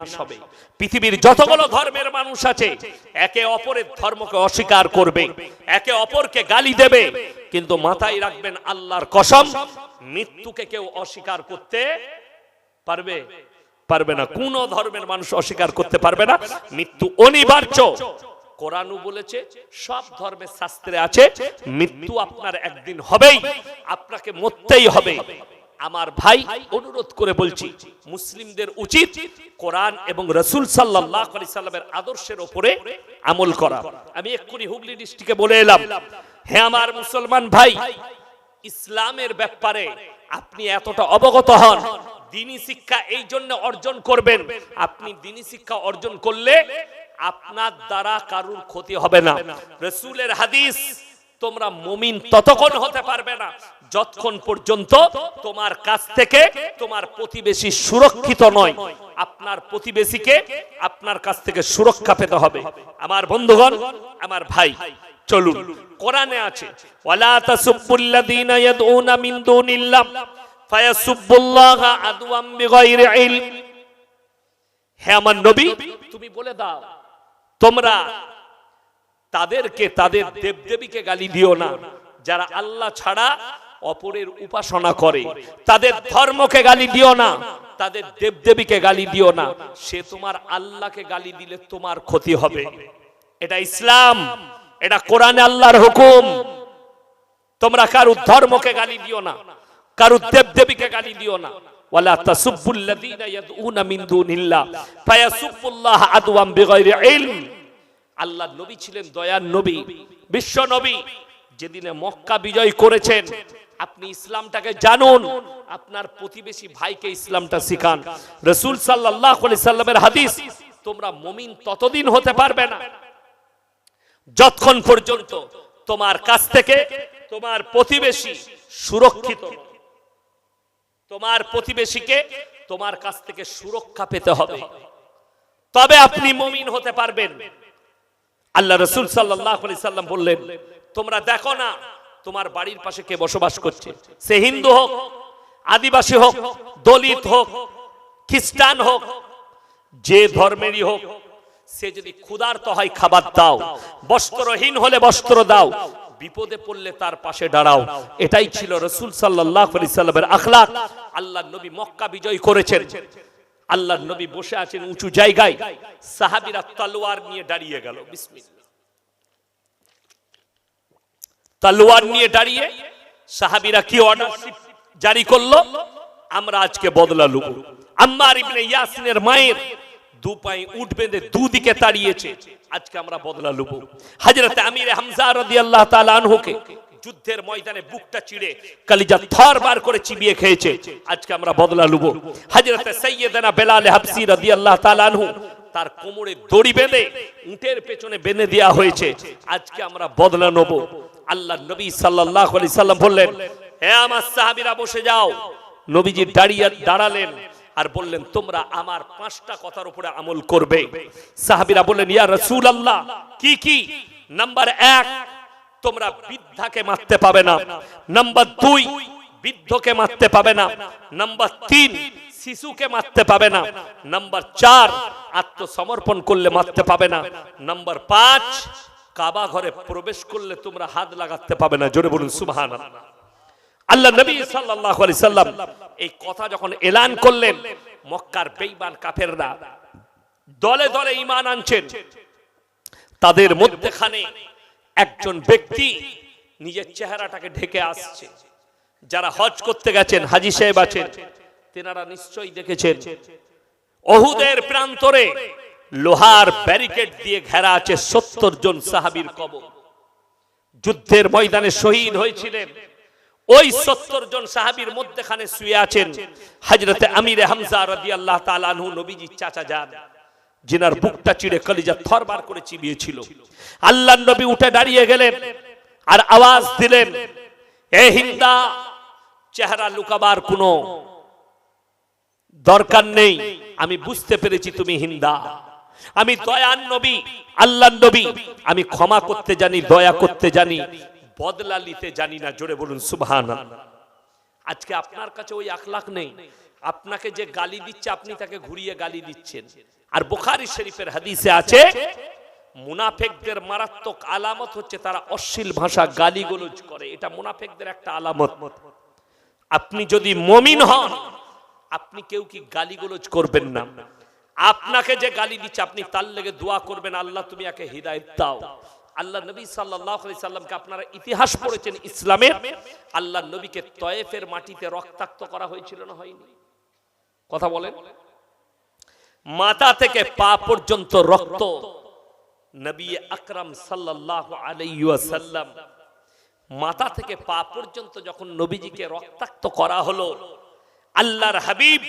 হবে পৃথিবীর যতগুলো ধর্মের মানুষ আছে, একে অপরের ধর্মকে অস্বীকার করবে, একে অপরকে গালি দেবে, কিন্তু মাথায় রাখবেন আল্লাহর কসম, মৃত্যুকে কেউ অস্বীকার করতে পারবে? পারবে না। কোন ধর্মের মানুষ অস্বীকার করতে পারবে না। মৃত্যু অনিবার্য। কোরআনও বলেছে, সব ধর্মের শাস্ত্রে আছে, মৃত্যু আপনার একদিন হবেই, আপনাকে মরতেই হবে। আমার ভাই অনুরোধ করে বলছি মুসলিমদের উচিত কোরআন এবং রসুল সাল্লাহ আলি সাল্লামের আদর্শের ওপরে আমল করা। আমি এক্ষুনি হুগলি ডিস্ট্রিক্টে বলে এলাম হ্যাঁ আমার মুসলমান ভাই ইসলামের ব্যাপারে আপনি এতটা অবগত হন দিনী শিক্ষা এই জন্য অর্জন করবেন। আপনি দিনী শিক্ষা অর্জন করলে আপনার দ্বারা কারুর ক্ষতি হবে না। রসুলের হাদিস তোমরা মুমিন ততক্ষণ হতে পারবে না। যতক্ষণ পর্যন্ত তোমার কাছ থেকে তোমার প্রতিবেশী সুরক্ষিত নয়, আপনার প্রতিবেশীকে আপনার কাছ থেকে সুরক্ষা পেতে হবে। আমার বন্ধুগণ, আমার ভাই, চলুন। কোরআনে আছে, ওয়ালা তাসুব্বুল্লাযীনা ইয়াদউনা মিন দুনিল্লাহ, ফায়াসুব্বুল্লাহা আদওয়াম বিগাইরি ইলম। হে আমার নবী, তুমি বলে দাও, তোমরা তাদেরকে, তাদের দেবদেবীকে গালি দিও না। যারা আল্লাহ ছাড়া অপরের উপাসনা করে, তাদের ধর্মকে গালি দিও না, তাদের দেবদেবীকে গালি দিও না। সে তোমার আল্লাহকে গালি দিলে তোমার ক্ষতি হবে। এটা ইসলাম, এটা কোরআনে আল্লাহর হুকুম। তোমরা কারু ধর্মকে গালি দিও না কারু দেবদেবীকে গালি দিও না। ওয়ালা তাসুব্বুল্লাযীনা ইয়াদউনা মিন দুনিল্লাহ, ফায়াসুব্বুল্লাহ আদওয়াম বিগাইরি ইলম। আল্লাহ নবী ছিলেন দয়ার নবী, বিশ্ব নবী। যেদিনে মক্কা বিজয় করেছেন, আপনি ইসলামটাকে জানুন, আপনার প্রতিবেশী ভাইকে ইসলামটা শিখান। রসুল সাল্লাহ সাল্লামের হাদিস, তোমরা মমিন ততদিন হতে পারবে না। যতক্ষণ পর্যন্ত তোমার কাছ থেকে তোমার প্রতিবেশী সুরক্ষিত তোমার প্রতিবেশীকে তোমার কাছ থেকে সুরক্ষা পেতে হবে। তবে আপনি মমিন হতে পারবেন। আল্লাহ রসুল সাল্লাহ সাল্লাম বললেন, তোমরা দেখো না তোমার বাড়ির পাশে কে বসবাস করছে? সে হিন্দু হোক, আদিবাসী হোক, দলিত হোক, খ্রিস্টান হোক, যে ধর্মেরই হোক, সে যদি ক্ষুধার্ত হয় খাবার দাও, বস্ত্রহীন হলে বস্ত্র দাও, বিপদে পড়লে তার পাশে দাঁড়াও। এটাই ছিল রসুল সাল্লাহ সাল্লামের আখলাক। আল্লাহ নবী মক্কা বিজয় করেছেন। আল্লাহ নবী বসে আছেন উঁচু জায়গায়। সাহাবিরা তলোয়ার নিয়ে দাঁড়িয়ে গেল। তলোয়ার নিয়ে দাঁড়িয়ে সাহাবিরা কি অর্ডার জারি করল? আমরা আজকে বদলা লুব। আম্মার ইবনে ইয়াসিনের মায়ের দু পায়ে উঠ বেঁধে দুদিকে তাড়িয়েছে। আজকে আমরা বদলা লুব। হযরত আমির হামজা রাদিয়াল্লাহু তাআলা আনহুকে যুদ্ধের ময়দানে বুকটা চিড়ে কালিজা থর বার করে চিবিয়ে খেয়েছে। আজকে আমরা বদলা লুব। হযরত সাইয়্যিদানা বেলাল হাবসি রাদিয়াল্লাহু তাআলা আনহু তার কোমরে দড়ি বেঁধে উটের পেছনে বেঁধে দেওয়া হয়েছে। আজকে আমরা বদলা নেব। আল্লাহ নবী সাল্লাল্লাহু আলাইহি সাল্লাম বললেন, হে আমার সাহাবীরা, বসে যাও। নবীজি দাঁড়িয়ে দাঁড়ালেন আর বললেন, তোমরা আমার পাঁচটা কথার উপরে আমল করবে। সাহাবীরা বললেন, ইয়া রাসূলুল্লাহ, কি কি? নাম্বার এক তোমরা বৃদ্ধাকে মারতে পাবে না। নাম্বার দুই, বৃদ্ধকে মারতে পাবে না। নাম্বার তিন, শিশুকে মারতে পাবে না। নাম্বার চার, আত্মসমর্পণ করলে মারতে পাবে না। নাম্বার পাঁচ, কাবা ঘরে প্রবেশ করলে তোমরা হাত লাগাতে পাবে না। জোরে বলুন সুবহান আল্লাহ নবী সাল্লাল্লাহু আলাইহি সাল্লাম এই কথা যখন এলান করলেন, মক্কার বেঈমান কাফেররা দলে দলে ঈমান আনছেন। তাদের মধ্যখানে একজন ব্যক্তি নিজের চেহারাটাকে ঢেকে আসছে। যারা হজ করতে গেছেন, হাজি সাহেব আছেন, তেনারা নিশ্চয়ই দেখেছেন। অহুদের প্রান্তরে লোহার ব্যারিকেড দিয়ে ঘেরা আছে সত্তর জন সাহাবীর কবর। যুদ্ধের ময়দানে শহীদ হয়েছিলেন। ওই সত্তর জন সাহাবীর মধ্যখানে শুয়ে আছেন হজরতে আমিরে হামজা রাদি আল্লাহ তালানহু নবীজি চাচা যান। জিনার বুকটা চিড়ে কলিজা থরবার করে চিবিয়েছিল। আল্লাহ নবী উঠে দাঁড়িয়ে গেলেন আর আওয়াজ দিলেন, এ হিন্দা, চেহারা লুকাবার কোনো দরকার নেই। আমি বুঝতে পেরেছি তুমি হিন্দা। আমি দয়ান নবী আল্লাহ নবী। আমি ক্ষমা করতে জানি, দয়া করতে জানি, বদলা নিতে জানি না। জোরে বলুন সুবহান আজকে আপনার কাছে ওই আখলাখ নেই। আপনাকে যে গালি দিচ্ছে, আপনি তাকে ঘুরিয়ে গালি দিচ্ছেন। আর বোখারি শরীফের হাদিসে আছে মুনাফেকদের মারাত্মক আলামত হচ্ছে তারা অশ্লীল ভাষা গালিগোলজ করে। এটা মুনাফেকদের একটা আলামত। আপনি যদি মমিন হন, আপনি কেউ কি গালিগোলজ করবেন না? আপনাকে যে গালি দিচ্ছে, আপনি তার লেগে দোয়া করবেন, আল্লাহ তুমি একে হৃদায়ত দাও। আল্লাহ নবী আলাইহি সাল্লামকে আপনারা ইতিহাস পড়েছেন ইসলামের, আল্লাহ নবীকে তয়েফের মাটিতে রক্তাক্ত করা হয়েছিল না হয়নি? কথা বলেন। মাথা থেকে পা পর্যন্ত রক্ত নবী আকরাম সাল্লাল্লাহু আলাইহি ওয়াসাল্লাম মাথা থেকে পা পর্যন্ত যখন নবীজিকে রক্তাক্ত করা হলো, আল্লাহর হাবিব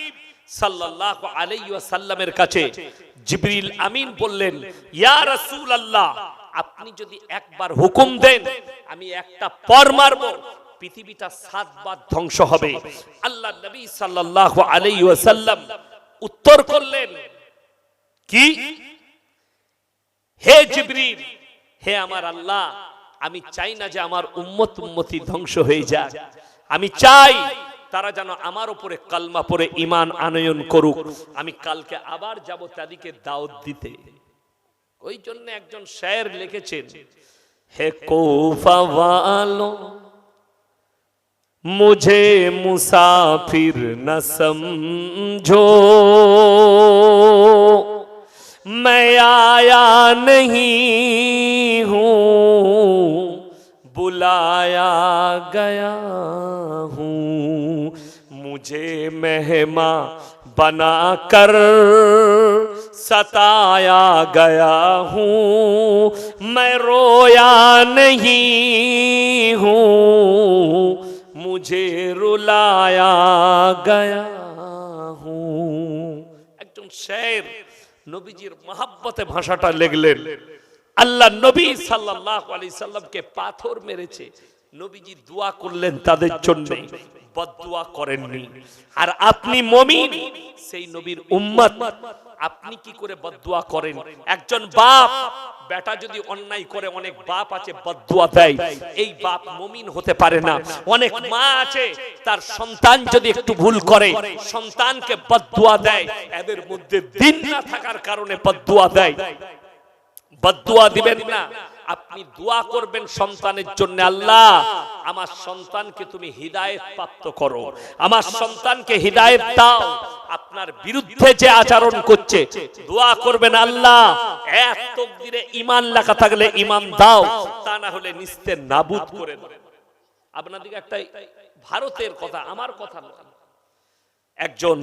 আপনি যদি একবার হুকুম দেন, আমি একটা পর মারব, পৃথিবীটা সাতবার ধ্বংস হবে। আল্লাহ নবী সাল্লাল্লাহু আলাইহি ওয়াসাল্লাম উত্তর করলেন, কি? হে জিব্রিল, হে আমার আল্লাহ, আমি চাই না যে আমার উম্মত উম্মতি ধ্বংস হয়ে যাক। আমি চাই তারা যেন আমার উপরে কালমা পরে ইমান আনয়ন করুক। আমি কালকে আবার যাব তাদেরকে দাওয়াত দিতে। ওই জন্য একজন শায়ের লিখেছেন, হে কোফাওয়ালো মুঝে মুসাফির না সমঝো। मैं आया नहीं हूँ, बुलाया गया हूँ। मुझे मेहमा बना कर सताया गया हूँ। मैं रोया नहीं हूँ, मुझे रुलाया गया हूँ। एकदम शेर নবীজির মহাব্বতে ভাষাটা লেগলেন আল্লাহ নবী সাল্লাল্লাহু আলি সাল্লামকে পাথর মেরেছে। নবীজি দোয়া করলেন তাদের জন্য, বদদোয়া করেননি। আর আপনি মমিন, সেই নবীর উম্মত, আপনি কি করে বদদোয়া করেন? একজন বাপ, বেটা যদি অন্যায় করে, অনেক বাপ আছে, বদদোয়া দেয়। এই বাপ মমিন হতে পারে না। অনেক মা আছে, তার সন্তান যদি একটু ভুল করে, সন্তানকে বদদোয়া দেয়। এদের মধ্যে দিন না থাকার কারণে বদদোয়া দেয়। বদদোয়া দিবেন না। আপনি দোয়া করবেন সন্তানের জন্য, আল্লাহ, আমার সন্তানকে তুমি হিদায়েত প্রাপ্ত করো। আমার সন্তানকে হিদায়েত দাও। আপনার বিরুদ্ধে যে আচরণ করছে, দোয়া করবেন, আল্লাহ, এক তকদিরে ঈমান লেখা থাকলে ঈমান দাও, তা না হলে নিস্তে নাবুদ করে দাও আপনাদেরকে একটা ভারতের কথা, আমার কথা একজন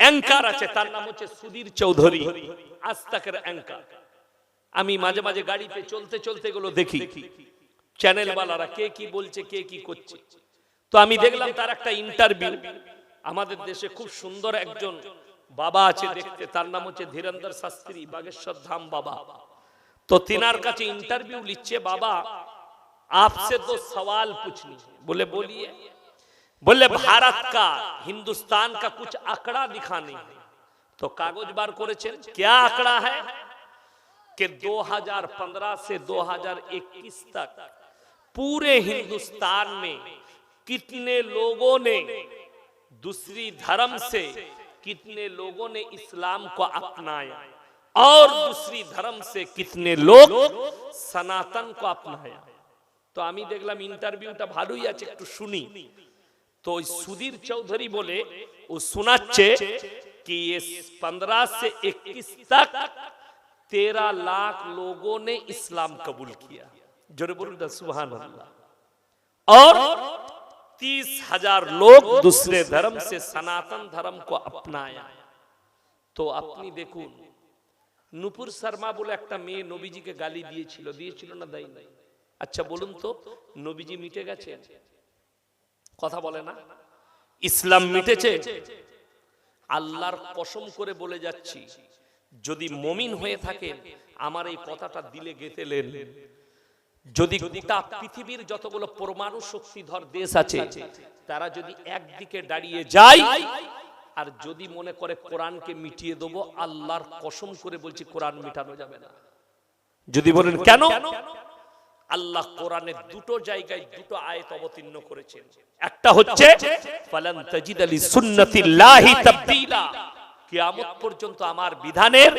অ্যাঙ্কার আছে, তার নাম হচ্ছে সুধীর চৌধুরী। আজ তাকের অ্যাঙ্কার। আমি মাঝে মাঝে গাড়িতে চলতে চলতে গুলো দেখি চ্যানেল বালারা কে কি বলছে কে কি করছে তো আমি দেখলাম তার একটা ইন্টারভিউ আমাদের দেশে খুব সুন্দর একজন বাবা আছে দেখতে তার নাম হচ্ছে ধীরেন্দ্র শাস্ত্রী বাগেশ্বর ধাম বাবা তো তিনার কাছে इंटरव्यू লিখছে বাবা आपसे दो सवाल पूछनी है। बोले बोलिए बोले भारत का हिंदुस्तान का कुछ आंकड़ा दिखाने है तो कागज बार করেছেন क्या आंकड़ा है कि 2015 से 2021 तक पूरे हिंदुस्तान में कितने लोगों ने दूसरी धर्म से कितने लोगों ने इस्लाम को अपनाया और दूसरी धर्म से कितने लोग सनातन को अपनाया তো আমি দেখলাম ইন্টারভিউটা ভালোই আছে একটু শুনি তো ওই সুধীর চৌধুরী বলে ও শোনাচ্ছে कि ये 15 से 21 तक तेरह लाख लोगों ने इस्लाम कबूल किया जोरे बोलूं ना सुबहान अल्लाह और तीस हजार लोग दूसरे धर्म से सनातन धर्म को अपनाया তো আপনি দেখুন নুপুর শর্মা বলে একটা মেয়ে নবীজিকে গালি দিয়েছিল দিয়েছিল না দেয় নাই আচ্ছা বলুন তো নবীজি মিটে গেছে কথা বলে না ইসলাম মিটেছে আল্লাহর কসম করে বলে যাচ্ছি যদি মমিন হয়ে থাকেন আমার এই কথাটা দিলে গেতেলেন যদি গোটা পৃথিবীর যতগুলো পরমাণু শক্তিধর দেশ আছে তারা যদি একদিকে দাঁড়িয়ে যায় আর যদি মনে করে কোরআনকে মিটিয়ে দেবো আল্লাহর কসম করে বলছি কোরআন মিটানো যাবে না। যদি বলেন কেন? আল্লাহ কোরআনের দুটো জায়গায় দুটো আয়াত অবতীর্ণ করেছেন। একটা হচ্ছে ফালান তাজিদ আলি সুন্নাতিল্লাহি তাবদীলা। কিয়ামত পর্যন্ত আমার বিধানের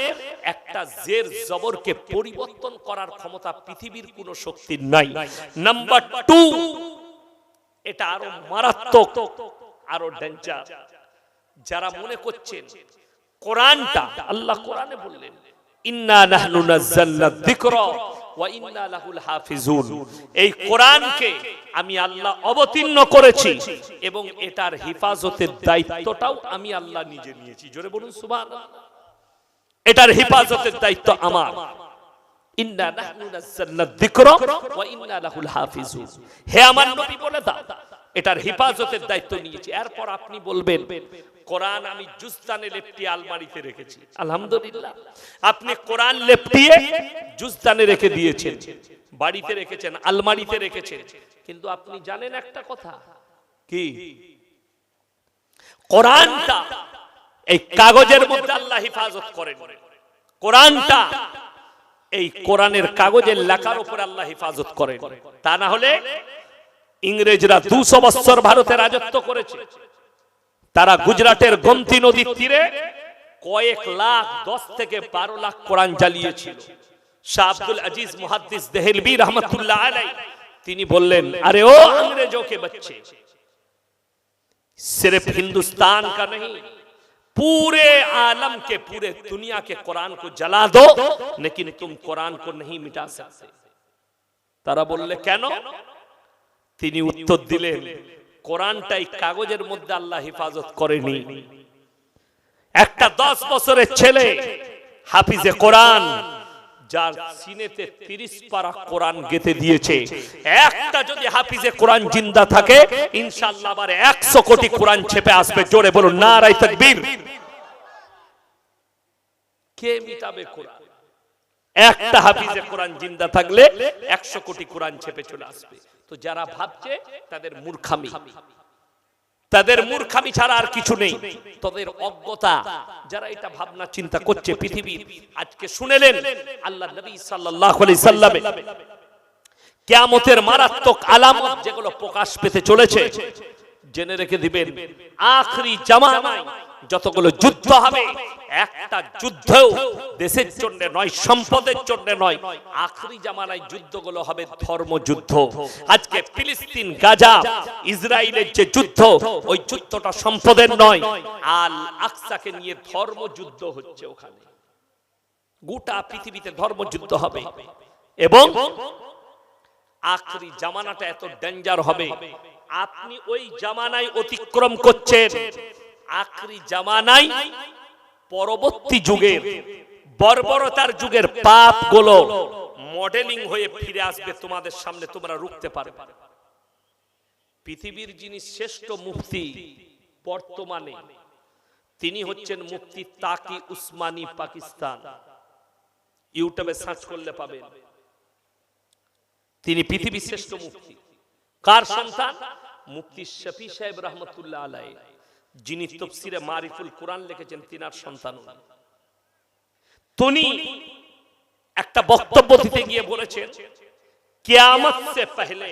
একটা জের জবরকে পরিবর্তন করার ক্ষমতা পৃথিবীর কোনো শক্তির নাই। নাম্বার টু এটা আরও মারাত্মক, আরও ডেঞ্জার যারা মনে করছেন কোরআনটা, আল্লাহ কোরআনে বললেন, ইন্না নাহনু নাযালনা যিকরা। ওয়া ইন্না লাহুল হাফিজুন। এই কোরআনকে আমি আল্লাহ অবতীর্ণ করেছি এবং এটার হেফাজতের দায়িত্বটাও আমি আল্লাহ নিজে নিয়েছি। জোরে বলুন সুবহানাল্লাহ। এটার হেফাজতের দায়িত্ব আমার। ইন্না নাহনু নাযালনা যিকরা ওয়া ইন্না লাহুল হাফিজুন। হে আমার নবী বলে দাও এটার হেফাজতের দায়িত্ব নিয়েছি। এরপর আপনি বলবেন কোরআন আমি জুস্তানে লেপটিয়ে আলমারিতে রেখেছি। আলহামদুলিল্লাহ। আপনি কোরআন লেপটিয়ে জুস্তানে রেখে দিয়েছেন। বাড়িতে রেখেছেন আলমারিতে রেখেছেন। কিন্তু আপনি জানেন একটা কথা? কি? কোরআনটা এই কাগজের মধ্যে আল্লাহ হেফাজত করেন। কোরআনটা এই কোরআনের কাগজের লেখার উপর আল্লাহ হেফাজত করেন। তা না হলে ইংরেজরা দুশো বছর ভারতে রাজত্ব করেছে। তারা গুজরাটের গমতি নদীর তীরে কয়েক লাখ দশ থেকে বারো লাখ কোরআন জ্বালিয়েছিল শাহ আব্দুল আজিজ মুহাদ্দিস দেহেলবি রহমতুল্লাহ আলাই তিনি বললেন আরে ও अंग्रेजों के बच्चे सिर्फ हिंदुस्तान का नहीं पूरे आलम के पूरे दुनिया के कुरान को जला दो लेकिन तुम कुरान को नहीं मिटा सकते তারা বললে কেন তিনি উত্তর দিলেন কোরআনটাই কাগজের মধ্যে আল্লাহ হেফাজত করেনি। একটা দশ বছরের ছেলে হাফিজে কোরআন, যার সিনেতে তিরিশ পারা কোরআন গেতে দিয়েছে। একটা যদি হাফিজে কোরআন জিন্দা থাকে ইনশাল্লাহ আবার একশো কোটি কোরআন ছেপে আসবে। জোরে বলুন না রাই তকবীর। কে মিটাবে কোরআন? একটা হাফিজে কোরআন জিন্দা থাকলে একশো কোটি কোরআন ছেপে চলে আসবে। তো যারা ভাবছে, তাদের মূর্খামি। তাদের মূর্খামি ছাড়া আর কিছু নেই। তাদের অজ্ঞতা, যারা এটা ভাবনা চিন্তা করছে পৃথিবীর, আজকে শুনেলেন আল্লাহ নবী সাল্লাল্লাহু আলাইহি সাল্লামে, কিয়ামতের মারাত্মক আলামত যেগুলো প্রকাশ পেতে চলেছে জেনে রেখে দিবেন, আখরি জামানায় যতগুলো যুদ্ধ হবে, একটা যুদ্ধেও দেশের জন্য নয়, সম্পদের জন্য নয়, আখরি জামানায় যুদ্ধগুলো হবে ধর্মযুদ্ধ। আজকে ফিলিস্তিন, গাজা, ইসরায়েলের যে যুদ্ধ, ওই যুদ্ধটা সম্পদের নয়, আল আকসাকে নিয়ে ধর্মযুদ্ধ হচ্ছে ওখানে। গোটা পৃথিবীতে ধর্মযুদ্ধ হবে। এবং আখরি জামানাটা এত ডেঞ্জার হবে আপনি ওই জামানায় অতিক্রম করছেন। আখরি জামানায় পরবর্তী যুগের বর্বরতার যুগের পাপগুলো মডেলিং হয়ে ফিরে আসবে তোমাদের সামনে, তোমরা রুখতে পারবে। পৃথিবীর যিনি শ্রেষ্ঠ মুফতি বর্তমানে, তিনি হচ্ছেন মুফতি তাকি উসমানী পাকিস্তান। ইউটিউবে সার্চ করলে পাবেন। তিনি পৃথিবীর শ্রেষ্ঠ মুফতি। কার সন্তান? মুফতি শফি সাহেব রহমতুল্লাহ আলাই যিনি তফসিরে মারিফুল কোরআন লিখেছেন তিনার সন্তান তিনি একটা বক্তব্য দিতে গিয়ে বলেছেন কিয়ামত से पहले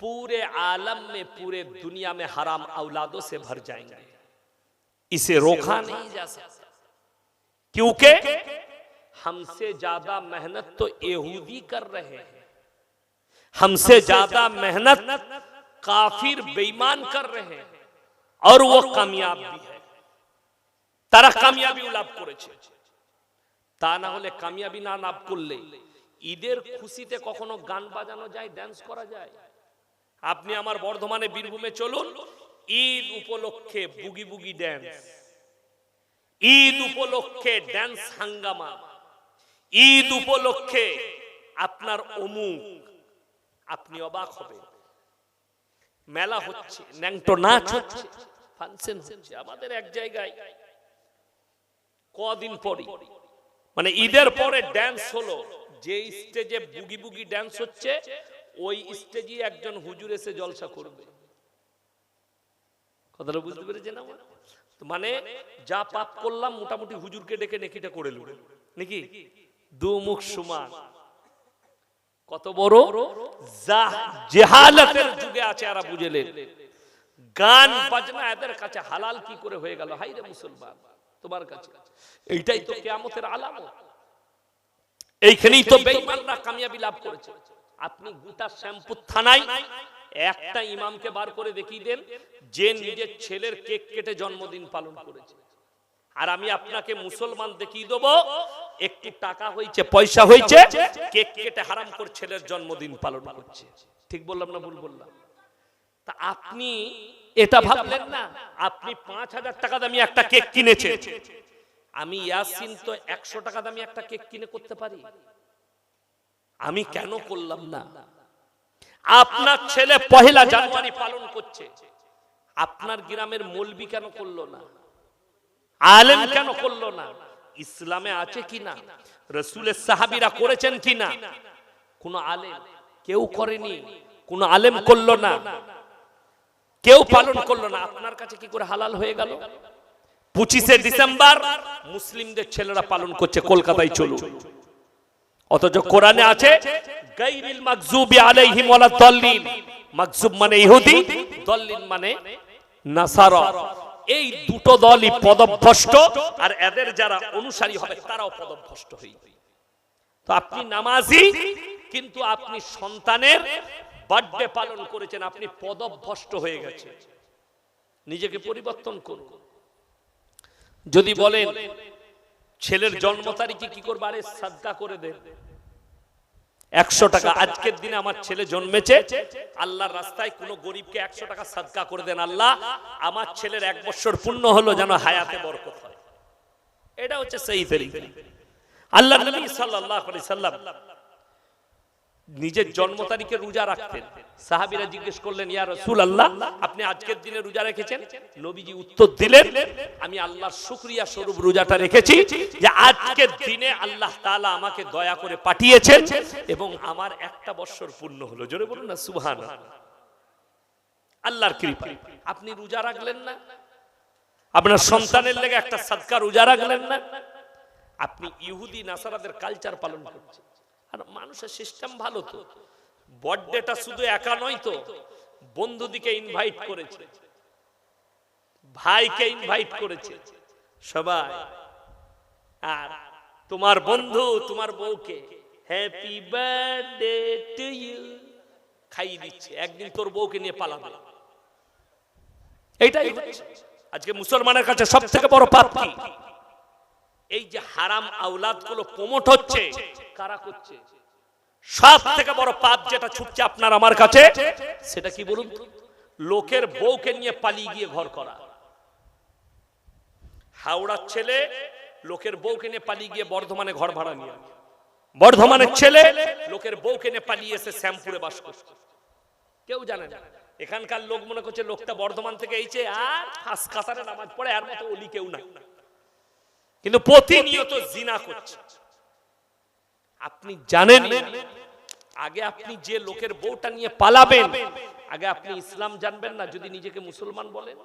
पूरे आलम में पूरे दुनिया में हराम औलादों से भर जाएंगे इसे रोका नहीं जा सकता क्योंकि हमसे ज्यादा मेहनत तो यहूदी कर रहे हैं हमसे ज्यादा मेहनत काफिर बेईमान कर रहे हैं और वो कामयाब भी है তারা কামিয়াবি লাভ করেছে তা না হলে কামিয়াবি না লাভ করলে ঈদের খুশিতে কখনো গান বাজানো যায় ড্যান্স করা যায় আপনি আমার বর্ধমানে বীরভূমে চলুন ঈদ উপলক্ষে বুগি বুগি ড্যান্স ঈদ উপলক্ষে ড্যান্স হাঙ্গামা ঈদ উপলক্ষে আপনার অমুক আপনি অবাক হবেন মেলা হচ্ছে ন্যাংটো নাচ হচ্ছে ফাংশন হচ্ছে। আমাদের এক জায়গায় কদিন পরে মানে ঈদের পরে ড্যান্স হলো যে স্টেজে বুগি বুগি ড্যান্স হচ্ছে ওই স্টেজে একজন হুজুর এসে জলসা করবে। কথাটা বুঝতে পেরেছেন আমার? তো মানে যা পাপ করলাম মোটামুটি হুজুরকে ডেকে নেকিটা করে নাকি? দু মুখ সমান। কত বড়? জাহ- জেহালাতের যুগে আছে এরা বুঝলেন গান বাজনা এদের কাছে হালাল কি করে হয়ে গেল? হাই রে মুসলমান তোমার কাছে। এইটাই তো কেয়ামতের আলামত। এইখানেই তো বেঈমানরা কামিয়াবি লাভ করেছে। আপনি গোটা শ্যামপুর থানায় একটা ইমামকে বার করে দেখিয়ে দেন যে নিজের ছেলের কেক কেটে জন্মদিন পালন করেছে। আর আমি আপনাকে মুসলমান দেখিয়ে দেবো একটু টাকা হয়েছে পয়সা হয়েছে কেক কেটে হারাম করে ছেলের জন্মদিন পালন করছে। ঠিক বললাম না ভুল বললাম? তা আপনি এটা ভাবলেন না? আপনি পাঁচ হাজার টাকা দামি একটা কেক কিনেছেন। আমি ইয়াসিন তো একশো টাকা দামি একটা কেক কিনে করতে পারি। আমি কেন করলাম না? আপনার ছেলে পহেলা জানুয়ারি পালন করছে। আপনার গ্রামের মলবি কেন করল না? আলেম কেন করল না? ইসলামে আছে কি না রসুলের সাহাবিরা করেছেন কি না কোন? আলেম কেউ করেনি। কোন আলেম করল না। কেউ পালন করল না। আপনার কাছে কি করে হালাল হয়ে গেল? পঁচিশে ডিসেম্বর মুসলিমদের ছেলেরা পালন করছে কলকাতায় চলুন। অথচ কোরআনে আছে গাইরিল মাকজুবি আলাইহিম ওয়ালা দাল্লিন মাকজুব মানে ইহুদি দল্লিন মানে নাসারা। এই দুটো দলই পদভ্রষ্ট আর এদের যারা অনুসারী হবে, তারাও পদভ্রষ্ট যাবে। তো আপনি নামাজি, কিন্তু আপনি সন্তানের বার্থডে পালন করেছেন, আপনি পদভ্রষ্ট হয়ে গেছে নিজেকে পরিবর্তন করুন। যদি বলেন, ছেলের জন্ম তারিখে কি করবে? আরে সাদকা করে দেন। একশো টাকা। আজকের দিনে আমার ছেলে জন্মেছে। আল্লাহর রাস্তায় কোনো গরিবকে একশো টাকা সাদকা করে দেন আল্লাহ। আমার ছেলের এক বছর পূর্ণ হলো যেন হায়াতে বরকত হয়। এটা হচ্ছে সেই তরিকা। আল্লাহ নবী সাল্লাল্লাহু আলাইহি সাল্লাম নিজের জন্ম তারিখে রোজা রাখতেন। সাহাবীরা জিজ্ঞেস করলেন, ইয়া রাসূলুল্লাহ, আপনি আজকের দিনে রোজা রেখেছেন? নবীজি উত্তর দিলেন, আমি আল্লাহর শুকরিয়া স্বরূপ রোজাটা রেখেছি যে আজকের দিনে আল্লাহ তাআলা আমাকে দয়া করে পাঠিয়েছেন এবং আমার একটা বছর পূর্ণ হলো। জোরে বলুন না, সুবহানাল্লাহ। আল্লাহর কৃপা আপনি রোজা রাখলেন না? আপনার সন্তানের লেগে একটা সাদকা রোজা রাখলেন না? আপনি ইহুদি, নাসারাদের কালচার পালন করছেন। আর মানুষের সিস্টেম ভালো তো। বার্থডেটা শুধু একা নয় তো, বন্ধুদিকে ইনভাইট করেছে, ভাইকে ইনভাইট করেছে, সবাই। আর তোমার বন্ধু, তোমার বউকে হ্যাপি বার্থডে টু ইউ খাইয়ে দিচ্ছে, একদিন তোর বউকে নিয়ে পালাবে। হচ্ছে। আজকে মুসলমানের কাছে সব থেকে বড় পাপ। কি এই যে হারাম আওলাদগুলো প্রমোট হচ্ছে, কারা করছে? সব থেকে বড় পাপ যেটা ছুটছে আপনার আমার কাছে, সেটা কি বলুন? লোকের বউকে নিয়ে পালিয়ে গিয়ে ঘর করা। হাওড়ার ছেলে লোকের বউকে নিয়ে পালিয়ে গিয়ে বর্ধমানে ঘর ভাড়া নিয়ে বর্ধমানের ছেলে লোকের বউকে নিয়ে পালিয়ে এসে শ্যামপুরে বাস করছে। কেউ জানে না। এখানকার লোক মনে করছে লোকটা বর্ধমান থেকে এইছে আর হাস কাতারে নামাজ পড়ে, আর মতো অলি কেউ নাই। কিন্তু প্রতিনিয়ত জিনা করছে। আপনি জানেন আগে আপনি যে লোকের বউটা নিয়ে পালাবেন, আগে আপনি ইসলাম জানবেন না, যদি নিজেকে মুসলমান বলেন।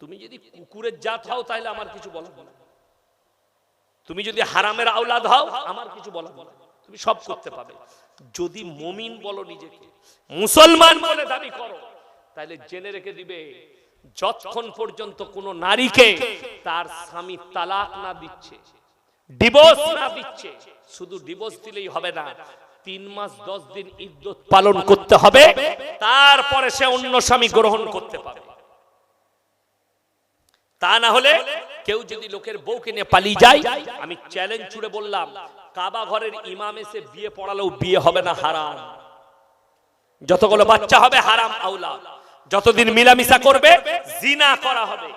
তুমি যদি কুকুরের জাত হও, তাহলে আমার কিছু বলার না তুমি যদি হারামের আওলাদ হও, আমার কিছু বলার না তুমি সব করতে পাবে। যদি মমিন বলো নিজেকে, মুসলমান বলে দাবি করো, তাহলে জেনে রেখে দিবে যতক্ষণ পর্যন্ত কোন নারীকে তার স্বামী তালাক না দিচ্ছে ডিভোর্স না দিচ্ছে শুধু ডিভোর্স দিলেই হবে না তিন মাস দশ দিন ইদ্যত পালন করতে হবে তারপরে সে অন্য স্বামী গ্রহণ করতে পারে তা না হলে কেউ যদি লোকের বউকে নিয়ে পালিয়ে যায় আমি চ্যালেঞ্জ ছুড়ে বললাম কাবা ঘরের ইমাম এসে বিয়ে পড়ালেও বিয়ে হবে না হারাম। যতগুলো বাচ্চা হবে হারাম আউলা যতদিন মিলামিশা করবে জিনা করা হবে।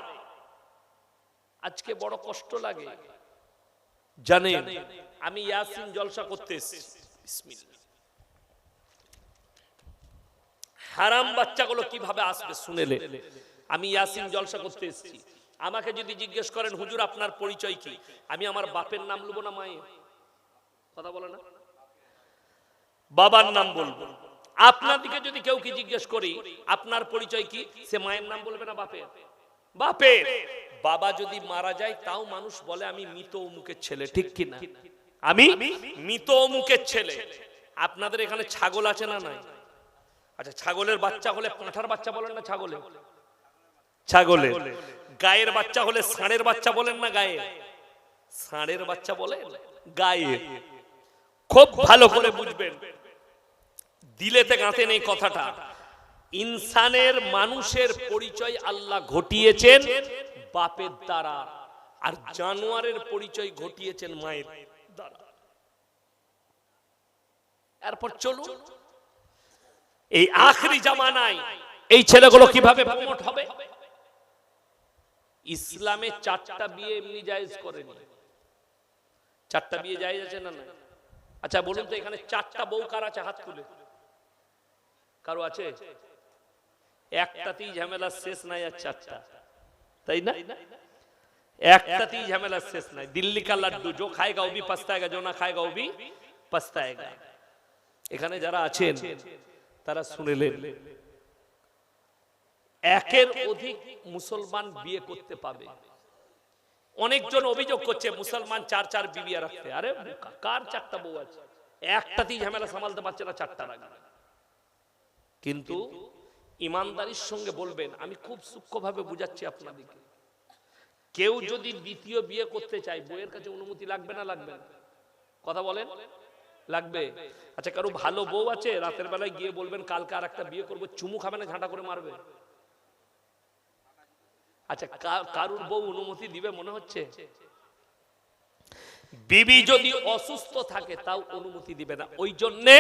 আজকে বড় কষ্ট লাগে। জানেন আমি ইয়াসিন জলসা করতে এসেছি। হারাম বাচ্চাগুলো কীভাবে আসবে শুনেলে? আমি ইয়াসিন জলসা করতে এসেছি। আমাকে যদি জিজ্ঞেস করেন হুজুর আপনার পরিচয় কি? আমি আমার বাপের নাম লুবো না মায়ের। কথা বলে না? বাবার নাম বলব। আপনার দিকে যদি কেউ কি জিজ্ঞেস করি আপনার পরিচয় কি? সে মায়ের নাম বলবে না বাপের? বাপের। বাবা যদি মারা যায় তাও মানুষ বলে আমি মৃত অমুকের ছেলে ঠিক কি না? আমি মৃত অমুকের ছেলে। আপনাদের এখানে ছাগল আছে না নাই? আচ্ছা ছাগলের বাচ্চা হলে পাঁঠার বাচ্চা বলেন না ছাগলে ছাগলে গায়ের বাচ্চা হলে ষাঁড়ের বাচ্চা বলেন না গায়ে ষাঁড়ের বাচ্চা বলে গায়ে খুব ভালো করে বুঝবেন। দিলেতে গাঁথেন এই কথাটা। ইনসানের মানুষের পরিচয় আল্লাহ ঘটিয়েছেন বাপের দ্বারা, আর জানোয়ারের পরিচয় ঘটিয়েছেন মায়ের এরপর চলুন, এই আখরি জামানায় এই ছেলেগুলো কীভাবে হবে? ইসলামে চারটা বিয়ে এমনি জায়েজ করেনি। চারটা বিয়ে জায়েজ আছে না না আচ্ছা বলুন তো এখানে চারটা বউ কার আছে? হাত তুলে। কারও আছে? একটাতেই ঝামেলা শেষ নাই আর চারটা। তাই না? একটাতেই ঝামেলা শেষ নাই। দিল্লি কা লাড্ডু জো খায়গা ওবি পস্তায়গা, যো না খায়গা ওবি পস্তায়গা। এখানে যারা আছেন, তারা শুনেলেন একের অধিক মুসলমান বিয়ে করতে পাবে অনেকজন অভিযোগ করছে, মুসলমান চার চার বিবিয়া রাখতে আরে কার চারটা বউ আছে? একটাতেই ঝামেলা সামালতে পারছে না চারটা রাখা কিন্তু ইমানদারির সঙ্গে বলবেন, আমি খুব সূক্ষ্মভাবে বুঝাচ্ছি আপনাদেরকে। কেউ যদি দ্বিতীয় বিয়ে করতে চায়, বইয়ের কাছে অনুমতি লাগবে না লাগবে কথা বলেন? লাগবে। আচ্ছা কারও ভালো বউ আছে, রাতের বেলায় গিয়ে বলবেন, কালকে আর একটা বিয়ে করব, চুমু খাবে না ঝাঁটা করে মারবে। আচ্ছা কারুর বউ অনুমতি দিবে মনে হচ্ছে? বিবি যদি অসুস্থ থাকে তাও অনুমতি দিবে না। ওই জন্যে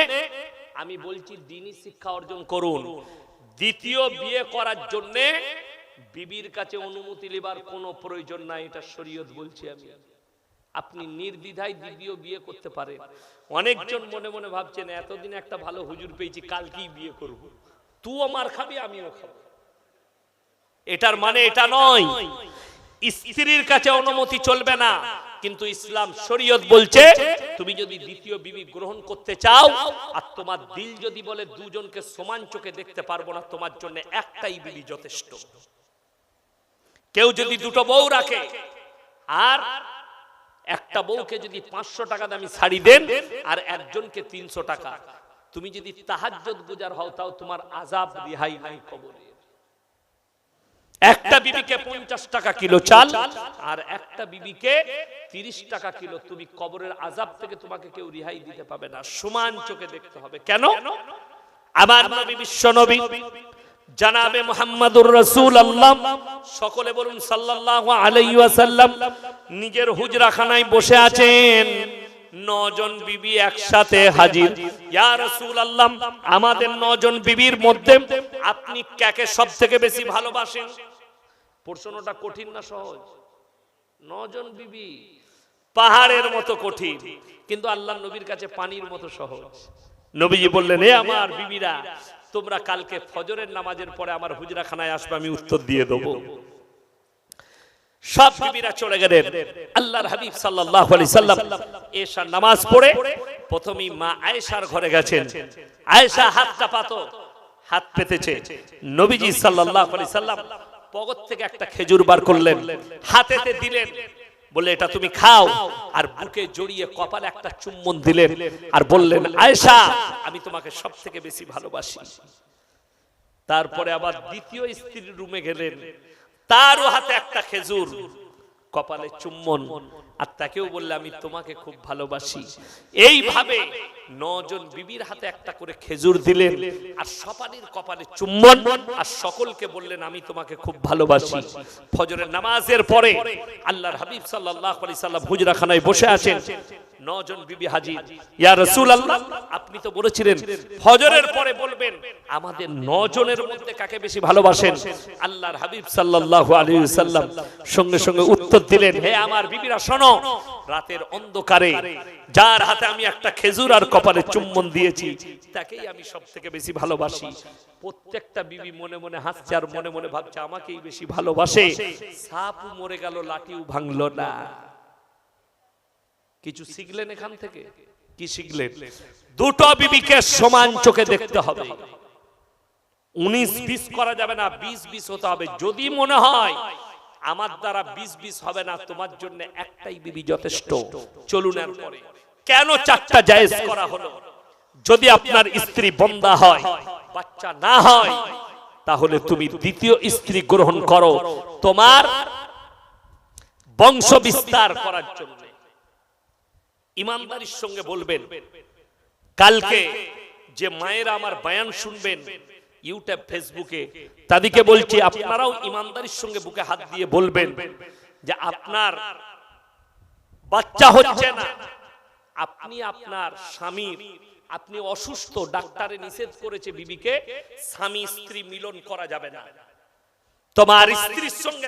আমি বলছি দিনই শিক্ষা অর্জন করুন। দ্বিতীয় বিয়ে করার জন্যে বিবির কাছে অনুমতি নেবার কোনো প্রয়োজন নাই এটা শরীয়ত বলছি আমি। আপনি নির্দ্বিধায় দ্বিতীয় বিয়ে করতে পারেন। অনেকজন মনে মনে ভাবছেন এতদিন একটা ভালো হুজুর পেয়েছি কালকেই বিয়ে করব। তুইও মার খাবি আমিও খাব। এটার মানে এটা নয়। স্ত্রীর কাছে অনুমতি চলবে না। কিন্তু ইসলাম শরীয়ত বলছে তুমি যদি দ্বিতীয় বিবি গ্রহণ করতে চাও আর তোমার দিল যদি বলে দুজনকে সমান চোখে দেখতে পারব না তোমার জন্য একটাই বিবি যথেষ্ট। কেউ যদি দুটো বউ রাখে আর একটা বউকে যদি পাঁচশো টাকা দামি শাড়ি দেন আর একজনকে তিনশো টাকা। তুমি যদি তাহাজ্জত গুজার হও তাও তোমার আজাব রিহাই নাই কবরে। একটা বিবিকে পঞ্চাশ টাকা কিলো চাল, আর একটা বিবিকে তিরিশ টাকা কিলো। তুমি কবরের আজাব থেকে তোমাকে কেউ রিহাই দিতে পাবে না। সমান চোখে দেখতে হবে। কেন? আমার নবী বিশ্ব নবী, জানাবে মোহাম্মদুর রসুল আল্লাহ সকলে বলুন সাল্লাল্লাহু আলাইহি ওয়াসাল্লাম, নিজের হুজরাখানায় বসে আছেন। নজন বিবি একসাথে হাজির। ইয়া রাসূল আল্লাহ আমাদের নজন বিবির মধ্যে আপনি কাকে সব থেকে বেশি ভালোবাসেন? প্রশ্নটা কঠিন না সহজ? নজন বিবি পাহাড়ের মতো কঠিন, কিন্তু আল্লাহ নবীর কাছে পানির মতো সহজ। নবীজি বললেন হে আমার বিবিরা, তোমরা কালকে ফজরের নামাজের পরে আমার হুজরাখানায় আসবে, আমি উত্তর দিয়ে দেবো। সব বিবিরা চলে গেলেন। আল্লাহর হাবিব সাল্লাল্লাহু সাল্লাম নামাজ পড়ে, প্রথমেই মা আয়েশার ঘরে গেছেন। আয়েশা হাতটা পাতো, হাত পেতেছে। নবীজি আলাইহি সাল্লাম পগত থেকে একটা খেজুর বার করলেন, হাতেতে দিলেন বলে এটা তুমি খাও। আর বুকে জড়িয়ে কপালে একটা চুম্বন দিলেন আর বললেন, আয়েশা, আমি তোমাকে সব থেকে বেশি ভালোবাসি। তারপরে আবার দ্বিতীয় স্ত্রীর রুমে গেলেন, তারও হাতে একটা খেজুর। কপালে চুম্বন। আর তাকেও বললে আমি তোমাকে খুব ভালোবাসি। এইভাবে নজন বিবির হাতে একটা করে খেজুর দিলেন। আর সপানির কপালে চুম্বন। আর সকলকে বললেন আমি তোমাকে খুব ভালোবাসি। ফজরের নামাজের পরে আল্লাহর হাবিব সাল্লাহ আলি সাল্লাম হুজরাখানায় বসে আছেন। নজন বিবি হাজির। ইয়া রাসূলুল্লাহ, আপনি তো বলেছিলেন, ফজরের পরে বলবেন, আমাদের নজনের মধ্যে কাকে বেশি ভালোবাসেন? আল্লাহর হাবিব সাল্লাল্লাহু আলাইহি সাল্লাম সঙ্গে সঙ্গে উত্তর দিলেন, হে আমার বিবিরা, শোনো, রাতের অন্ধকারে যার হাতে আমি একটা খেজুর আর কপালে চুম্বন দিয়েছি, তাকেই আমি সব থেকে বেশি ভালোবাসি। প্রত্যেকটা বিবি মনে মনে হাসছে আর মনে মনে ভাবছে, আমাকেই বেশি ভালোবাসে। সাপও মরে গেল, লাঠিও ভাঙলো না। কিছু শিখলেন এখান থেকে? কি শিখলেন? দুটো বিবিকে সমান চোখে দেখতে হবে। উনিশ বিশ করা যাবে না বিশ বিশ হতে হবে। যদি মনে হয় আমার দ্বারা বিশ বিশ হবে না তোমার জন্য একটাই বিবি যথেষ্ট। চলুন পরে কেন চারটা জায়েজ করা হলো? যদি আপনার স্ত্রী বন্দা হয় বাচ্চা না হয় তাহলে তুমি দ্বিতীয় স্ত্রী গ্রহণ করো। তোমার বংশ বিস্তার করার জন্য। ইমানদারির সঙ্গে বলবেন, কালকে যে মায়েরা আমার বয়ান শুনবেন ইউটিউব, ফেসবুকে, তাদেরকে বলছি, আপনারাও ইমানদারির সঙ্গে বুকে হাত দিয়ে বলবেন যে আপনার বাচ্চা হচ্ছে না। আপনি আপনার স্বামীর, আপনি অসুস্থ, ডাক্তারে নিষেধ করেছে বিবিকে, স্বামী স্ত্রী মিলন করা যাবে না। তোমার স্ত্রীর সঙ্গে